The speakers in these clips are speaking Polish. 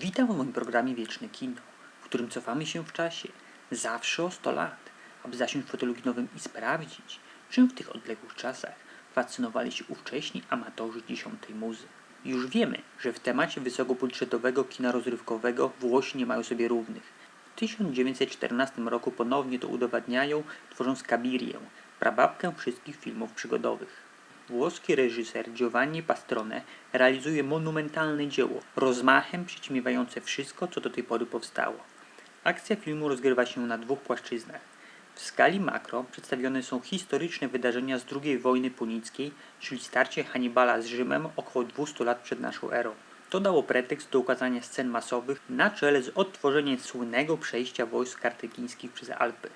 Witam w moim programie Wieczne Kino, w którym cofamy się w czasie, zawsze o 100 lat, aby zasiąść w fotelu kinowym i sprawdzić, czym w tych odległych czasach fascynowali się ówcześni amatorzy dziesiątej muzy. Już wiemy, że w temacie wysokobudżetowego kina rozrywkowego Włosi nie mają sobie równych. W 1914 roku ponownie to udowadniają, tworząc Kabirię, prababkę wszystkich filmów przygodowych. Włoski reżyser Giovanni Pastrone realizuje monumentalne dzieło, rozmachem przyćmiewające wszystko, co do tej pory powstało. Akcja filmu rozgrywa się na dwóch płaszczyznach. W skali makro przedstawione są historyczne wydarzenia z II wojny punickiej, czyli starcie Hannibala z Rzymem około 200 lat przed naszą erą. To dało pretekst do ukazania scen masowych na czele z odtworzeniem słynnego przejścia wojsk kartygińskich przez Alpy.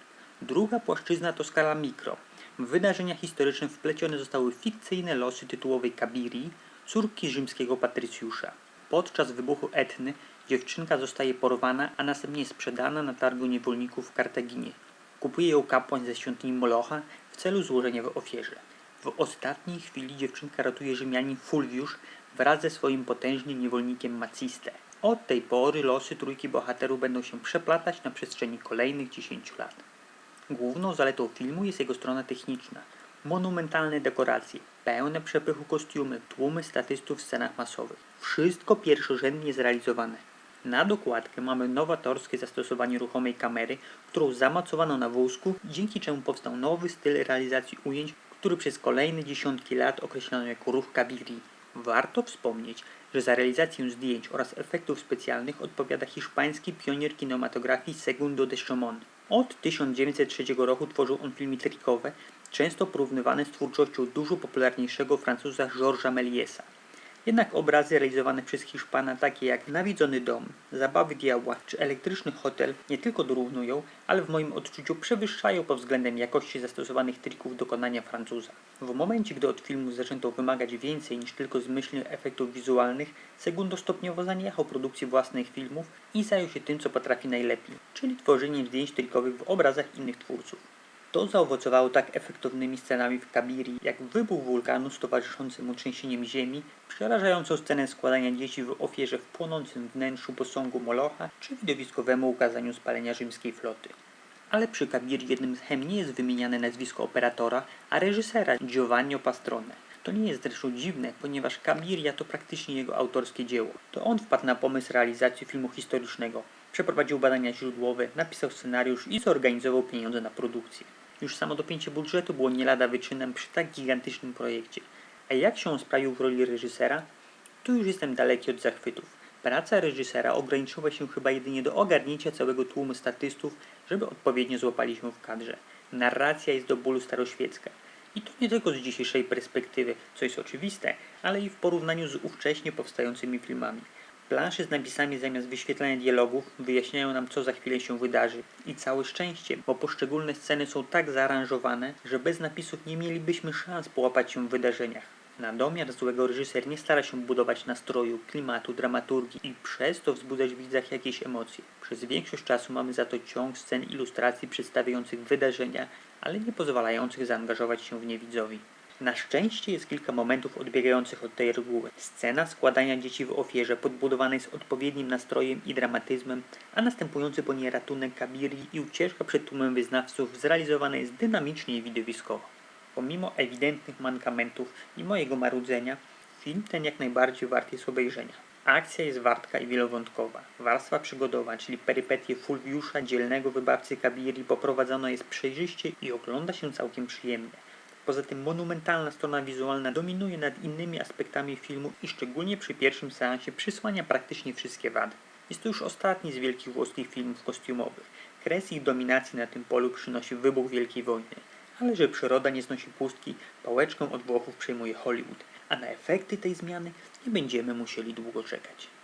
Druga płaszczyzna to skala mikro. Wydarzenia historyczne wplecione zostały fikcyjne losy tytułowej Kabirii, córki rzymskiego patrycjusza. Podczas wybuchu Etny dziewczynka zostaje porwana, a następnie sprzedana na targu niewolników w Kartaginie. Kupuje ją kapłan ze świątyni Molocha w celu złożenia w ofierze. W ostatniej chwili dziewczynka ratuje Rzymianin Fulviusz wraz ze swoim potężnym niewolnikiem Maciste. Od tej pory losy trójki bohaterów będą się przeplatać na przestrzeni kolejnych 10 lat. Główną zaletą filmu jest jego strona techniczna. Monumentalne dekoracje, pełne przepychu kostiumy, tłumy statystów w scenach masowych. Wszystko pierwszorzędnie zrealizowane. Na dokładkę mamy nowatorskie zastosowanie ruchomej kamery, którą zamocowano na wózku, dzięki czemu powstał nowy styl realizacji ujęć, który przez kolejne dziesiątki lat określano jako ruch Kabirii. Warto wspomnieć, że za realizację zdjęć oraz efektów specjalnych odpowiada hiszpański pionier kinematografii Segundo de Chomon. Od 1903 roku tworzył on filmy trikowe, często porównywane z twórczością dużo popularniejszego Francuza Georgesa Mélièsa. Jednak obrazy realizowane przez Hiszpana, takie jak Nawiedzony dom, Zabawy diabła czy Elektryczny hotel, nie tylko dorównują, ale w moim odczuciu przewyższają pod względem jakości zastosowanych trików dokonania Francuza. W momencie, gdy od filmu zaczęto wymagać więcej niż tylko zmyślnych efektów wizualnych, Segundo stopniowo zaniechał produkcji własnych filmów i zajął się tym, co potrafi najlepiej, czyli tworzeniem zdjęć trikowych w obrazach innych twórców. To zaowocowało tak efektownymi scenami w Kabirii, jak wybuch wulkanu z towarzyszącym trzęsieniem ziemi, przerażającą scenę składania dzieci w ofierze w płonącym wnętrzu posągu Molocha, czy widowiskowemu ukazaniu spalenia rzymskiej floty. Ale przy Kabirii jednym z chem nie jest wymieniane nazwisko operatora, a reżysera Giovanni Pastrone. To nie jest zresztą dziwne, ponieważ Kabiria to praktycznie jego autorskie dzieło. To on wpadł na pomysł realizacji filmu historycznego, przeprowadził badania źródłowe, napisał scenariusz i zorganizował pieniądze na produkcję. Już samo dopięcie budżetu było nie lada wyczynem przy tak gigantycznym projekcie. A jak się on sprawił w roli reżysera? Tu już jestem daleki od zachwytów. Praca reżysera ograniczyła się chyba jedynie do ogarnięcia całego tłumu statystów, żeby odpowiednio złapali się w kadrze. Narracja jest do bólu staroświecka. I to nie tylko z dzisiejszej perspektywy, co jest oczywiste, ale i w porównaniu z ówcześnie powstającymi filmami. Plansze z napisami zamiast wyświetlania dialogów wyjaśniają nam, co za chwilę się wydarzy. I całe szczęście, bo poszczególne sceny są tak zaaranżowane, że bez napisów nie mielibyśmy szans połapać się w wydarzeniach. Na domiar złego reżyser nie stara się budować nastroju, klimatu, dramaturgii i przez to wzbudzać w widzach jakieś emocje. Przez większość czasu mamy za to ciąg scen ilustracji przedstawiających wydarzenia, ale nie pozwalających zaangażować się w nie widzowi. Na szczęście jest kilka momentów odbiegających od tej reguły. Scena składania dzieci w ofierze podbudowana jest odpowiednim nastrojem i dramatyzmem, a następujący po niej ratunek Kabirii i ucieczka przed tłumem wyznawców zrealizowana jest dynamicznie i widowiskowo. Pomimo ewidentnych mankamentów i mojego marudzenia, film ten jak najbardziej wart jest obejrzenia. Akcja jest wartka i wielowątkowa. Warstwa przygodowa, czyli perypetie Fulviusza, dzielnego wybawcy Kabirii, poprowadzona jest przejrzyście i ogląda się całkiem przyjemnie. Poza tym monumentalna strona wizualna dominuje nad innymi aspektami filmu i szczególnie przy pierwszym seansie przysłania praktycznie wszystkie wady. Jest to już ostatni z wielkich włoskich filmów kostiumowych. Kres ich dominacji na tym polu przynosi wybuch Wielkiej Wojny. Ale że przyroda nie znosi pustki, pałeczką od Włochów przejmuje Hollywood, a na efekty tej zmiany nie będziemy musieli długo czekać.